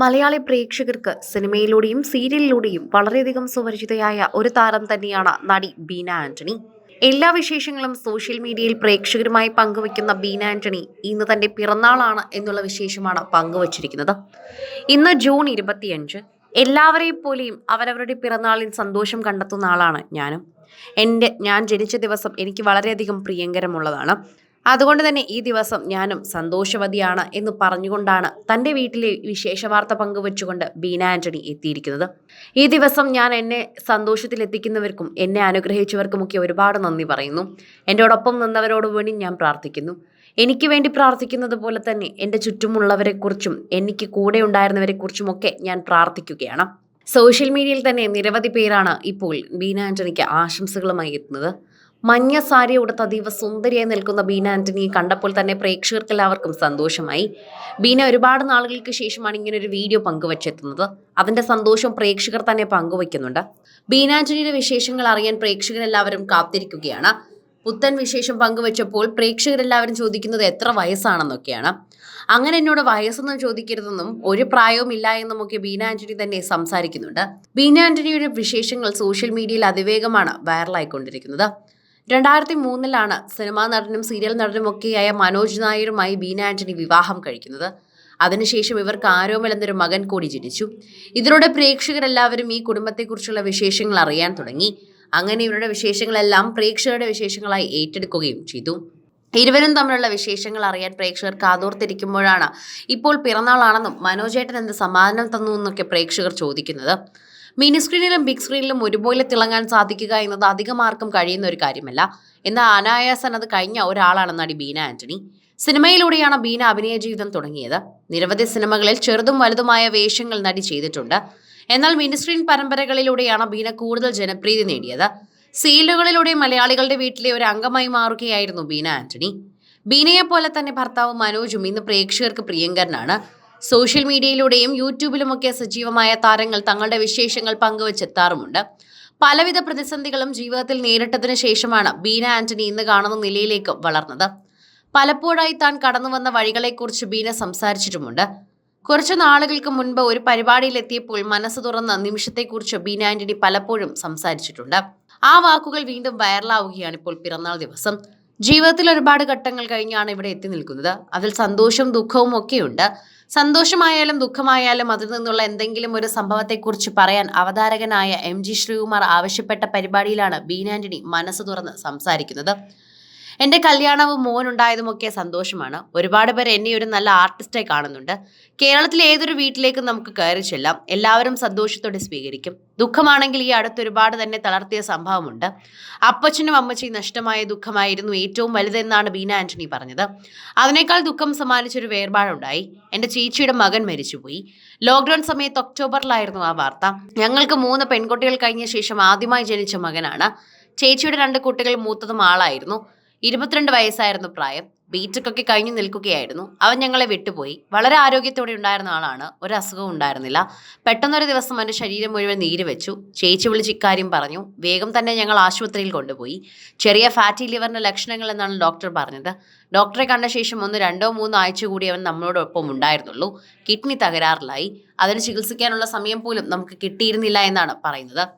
മലയാളി പ്രേക്ഷകർക്ക് സിനിമയിലൂടെയും സീരിയലിലൂടെയും വളരെയധികം സുപരിചിതയായ ഒരു താരം തന്നെയാണ് നടി ബീന ആന്റണി. എല്ലാ വിശേഷങ്ങളും സോഷ്യൽ മീഡിയയിൽ പ്രേക്ഷകരുമായി പങ്കുവയ്ക്കുന്ന ബീന ആന്റണി ഇന്ന് തന്റെ പിറന്നാളാണ് എന്നുള്ള വിശേഷമാണ് പങ്കുവച്ചിരിക്കുന്നത്. ഇന്ന് ജൂൺ ഇരുപത്തിയഞ്ച് എല്ലാവരെയും പോലെയും അവരവരുടെ പിറന്നാളിൽ സന്തോഷം കണ്ടെത്തുന്ന ആളാണ് ഞാനും. എന്റെ ഞാൻ ജനിച്ച ദിവസം എനിക്ക് വളരെയധികം പ്രിയങ്കരമുള്ളതാണ്. അതുകൊണ്ട് തന്നെ ഈ ദിവസം ഞാനും സന്തോഷവതിയാണ് എന്ന് പറഞ്ഞുകൊണ്ടാണ് തന്റെ വീട്ടിലെ വിശേഷ വാർത്ത പങ്കുവച്ചുകൊണ്ട് ബീന ആന്റണി എത്തിയിരിക്കുന്നത്. ഈ ദിവസം ഞാൻ എന്നെ സന്തോഷത്തിലെത്തിക്കുന്നവർക്കും എന്നെ അനുഗ്രഹിച്ചവർക്കുമൊക്കെ ഒരുപാട് നന്ദി പറയുന്നു. എന്റെയോടൊപ്പം നിന്നവരോട് വേണ്ടി ഞാൻ പ്രാർത്ഥിക്കുന്നു. എനിക്ക് വേണ്ടി പ്രാർത്ഥിക്കുന്നത് പോലെ തന്നെ എന്റെ ചുറ്റുമുള്ളവരെക്കുറിച്ചും എനിക്ക് കൂടെ ഉണ്ടായിരുന്നവരെക്കുറിച്ചുമൊക്കെ ഞാൻ പ്രാർത്ഥിക്കുകയാണ്. സോഷ്യൽ മീഡിയയിൽ തന്നെ നിരവധി പേരാണ് ഇപ്പോൾ ബീന ആന്റണിക്ക് ആശംസകളുമായി എത്തുന്നത്. മഞ്ഞ സാരി ഉടുത്ത അതീവ സുന്ദരിയായി നിൽക്കുന്ന ബീന ആന്റണിയെ കണ്ടപ്പോൾ തന്നെ പ്രേക്ഷകർക്ക് എല്ലാവർക്കും സന്തോഷമായി. ബീന ഒരുപാട് നാളുകൾക്ക് ശേഷമാണ് ഇങ്ങനെ ഒരു വീഡിയോ പങ്കുവച്ചെത്തുന്നത്. അതിന്റെ സന്തോഷം പ്രേക്ഷകർ തന്നെ പങ്കുവയ്ക്കുന്നുണ്ട്. ബീന ആന്റണിയുടെ വിശേഷങ്ങൾ അറിയാൻ പ്രേക്ഷകരെല്ലാവരും കാത്തിരിക്കുകയാണ്. പുത്തൻ വിശേഷം പങ്കുവച്ചപ്പോൾ പ്രേക്ഷകരെല്ലാവരും ചോദിക്കുന്നത് എത്ര വയസ്സാണെന്നൊക്കെയാണ്. അങ്ങനെ എന്നോട് വയസ്സൊന്നും ചോദിക്കരുതെന്നും ഒരു പ്രായവും ഇല്ല എന്നുമൊക്കെ ബീന ആന്റണി തന്നെ സംസാരിക്കുന്നുണ്ട്. ബീന ആന്റണിയുടെ വിശേഷങ്ങൾ സോഷ്യൽ മീഡിയയിൽ അതിവേഗമാണ് വൈറലായിക്കൊണ്ടിരിക്കുന്നത്. രണ്ടായിരത്തി മൂന്നിലാണ് സിനിമാ നടനും സീരിയൽ നടനും ഒക്കെയായ മനോജ് നായരുമായി ബീന ആന്റണി വിവാഹം കഴിക്കുന്നത്. അതിനുശേഷം ഇവർക്ക് ആരോമൽ എന്നൊരു മകൻ കൂടി ജനിച്ചു. ഇതിലൂടെ പ്രേക്ഷകരെല്ലാവരും ഈ കുടുംബത്തെക്കുറിച്ചുള്ള വിശേഷങ്ങൾ അറിയാൻ തുടങ്ങി. അങ്ങനെ ഇവരുടെ വിശേഷങ്ങളെല്ലാം പ്രേക്ഷകരുടെ വിശേഷങ്ങളായി ഏറ്റെടുക്കുകയും ചെയ്തു. ഇരുവരും തമ്മിലുള്ള വിശേഷങ്ങൾ അറിയാൻ പ്രേക്ഷകർ കാതോർത്തിരിക്കുമ്പോഴാണ് ഇപ്പോൾ പിറന്നാളാണെന്നും മനോജേട്ടൻ എന്ത് സമാധാനം തന്നു എന്നൊക്കെ പ്രേക്ഷകർ ചോദിക്കുന്നത്. മിനി സ്ക്രീനിലും ബിഗ് സ്ക്രീനിലും ഒരുപോലെ തിളങ്ങാൻ സാധിക്കുക എന്നത് അധികം ആർക്കും കഴിയുന്ന ഒരു കാര്യമല്ല. എന്നാൽ അനായാസൻ അത് കഴിഞ്ഞ ഒരാളാണ് നടി ബീന ആന്റണി. സിനിമയിലൂടെയാണ് ബീന അഭിനയ ജീവിതം തുടങ്ങിയത്. നിരവധി സിനിമകളിൽ ചെറുതും വലുതുമായ വേഷങ്ങൾ നടി ചെയ്തിട്ടുണ്ട്. എന്നാൽ മിനി സ്ക്രീൻ പരമ്പരകളിലൂടെയാണ് ബീന കൂടുതൽ ജനപ്രീതി നേടിയത്. സീലുകളിലൂടെ മലയാളികളുടെ വീട്ടിലെ ഒരു അംഗമായി മാറുകയായിരുന്നു ബീന ആന്റണി. ബീനയെ പോലെ തന്നെ ഭർത്താവ് മനോജും ഇന്ന് പ്രേക്ഷകർക്ക് പ്രിയങ്കരനാണ്. സോഷ്യൽ മീഡിയയിലൂടെയും യൂട്യൂബിലുമൊക്കെ സജീവമായ താരങ്ങൾ തങ്ങളുടെ വിശേഷങ്ങൾ പങ്കുവച്ചെത്താറുമുണ്ട്. പലവിധ പ്രതിസന്ധികളും ജീവിതത്തിൽ നേരിട്ടതിനു ശേഷമാണ് ബീന ആന്റണി ഇന്ന് കാണുന്ന നിലയിലേക്ക് വളർന്നത്. പലപ്പോഴായി താൻ കടന്നു വന്ന വഴികളെക്കുറിച്ച് ബീന സംസാരിച്ചിട്ടുമുണ്ട്. കുറച്ചു നാളുകൾക്ക് മുൻപ് ഒരു പരിപാടിയിലെത്തിയപ്പോൾ മനസ്സ് തുറന്ന നിമിഷത്തെക്കുറിച്ച് ബീന ആന്റണി പലപ്പോഴും സംസാരിച്ചിട്ടുണ്ട്. ആ വാക്കുകൾ വീണ്ടും വൈറലാവുകയാണ് ഇപ്പോൾ പിറന്നാൾ ദിവസം. ജീവിതത്തിൽ ഒരുപാട് ഘട്ടങ്ങൾ കഴിഞ്ഞാണ് ഇവിടെ എത്തി നിൽക്കുന്നത്. അതിൽ സന്തോഷവും ദുഃഖവും ഒക്കെയുണ്ട്. സന്തോഷമായാലും ദുഃഖമായാലും അതിൽ നിന്നുള്ള എന്തെങ്കിലും ഒരു സംഭവത്തെക്കുറിച്ച് പറയാൻ അവതാരകനായ എം ജി ശ്രീകുമാർ ആവശ്യപ്പെട്ട പരിപാടിയിലാണ് ബീന ആന്റണി മനസ്സ് തുറന്ന് സംസാരിക്കുന്നത്. എന്റെ കല്യാണവും മോനുണ്ടായതുമൊക്കെ സന്തോഷമാണ്. ഒരുപാട് പേർ എന്നെ ഒരു നല്ല ആർട്ടിസ്റ്റായി കാണുന്നുണ്ട്. കേരളത്തിലെ ഏതൊരു വീട്ടിലേക്കും നമുക്ക് കയറി ചെല്ലാം. എല്ലാവരും സന്തോഷത്തോടെ സ്വീകരിക്കും. ദുഃഖമാണെങ്കിൽ ഈ അടുത്ത് ഒരുപാട് തന്നെ തളർത്തിയ സംഭവമുണ്ട്. അപ്പച്ചനും അമ്മച്ചിയും നഷ്ടമായ ദുഃഖമായിരുന്നു ഏറ്റവും വലുതെന്നാണ് ബീന ആന്റണി പറഞ്ഞത്. അതിനേക്കാൾ ദുഃഖം സമ്മാനിച്ചൊരു വേർപാടുണ്ടായി. എന്റെ ചേച്ചിയുടെ മകൻ മരിച്ചുപോയി. ലോക്ക്ഡൌൺ സമയത്ത് ഒക്ടോബറിലായിരുന്നു ആ വാർത്ത. ഞങ്ങൾക്ക് മൂന്ന് പെൺകുട്ടികൾ കഴിഞ്ഞ ശേഷം ആദ്യമായി ജനിച്ച മകനാണ്. ചേച്ചിയുടെ രണ്ട് കുട്ടികൾ മൂത്തതും ആളായിരുന്നു. ഇരുപത്തിരണ്ട് വയസ്സായിരുന്നു പ്രായം. ബീറ്റക്കൊക്കെ കഴിഞ്ഞു നിൽക്കുകയായിരുന്നു. അവൻ ഞങ്ങളെ വിട്ടുപോയി. വളരെ ആരോഗ്യത്തോടെ ഉണ്ടായിരുന്ന ആളാണ്. ഒരു അസുഖവും ഉണ്ടായിരുന്നില്ല. പെട്ടെന്നൊരു ദിവസം അവന്റെ ശരീരം മുഴുവൻ നീര് വെച്ചു. ചേച്ചി വിളിച്ച് ഇക്കാര്യം പറഞ്ഞു. വേഗം തന്നെ ഞങ്ങൾ ആശുപത്രിയിൽ കൊണ്ടുപോയി. ചെറിയ ഫാറ്റി ലിവറിന്റെ ലക്ഷണങ്ങൾ എന്നാണ് ഡോക്ടർ പറഞ്ഞത്. ഡോക്ടറെ കണ്ട ശേഷം ഒന്ന് രണ്ടോ മൂന്നോ ആഴ്ച കൂടി അവൻ നമ്മളോടൊപ്പം ഉണ്ടായിരുന്നുള്ളൂ. കിഡ്നി തകരാറിലായി. അതിന് ചികിത്സിക്കാനുള്ള സമയം പോലും നമുക്ക് കിട്ടിയിരുന്നില്ല എന്നാണ് പറയുന്നത്.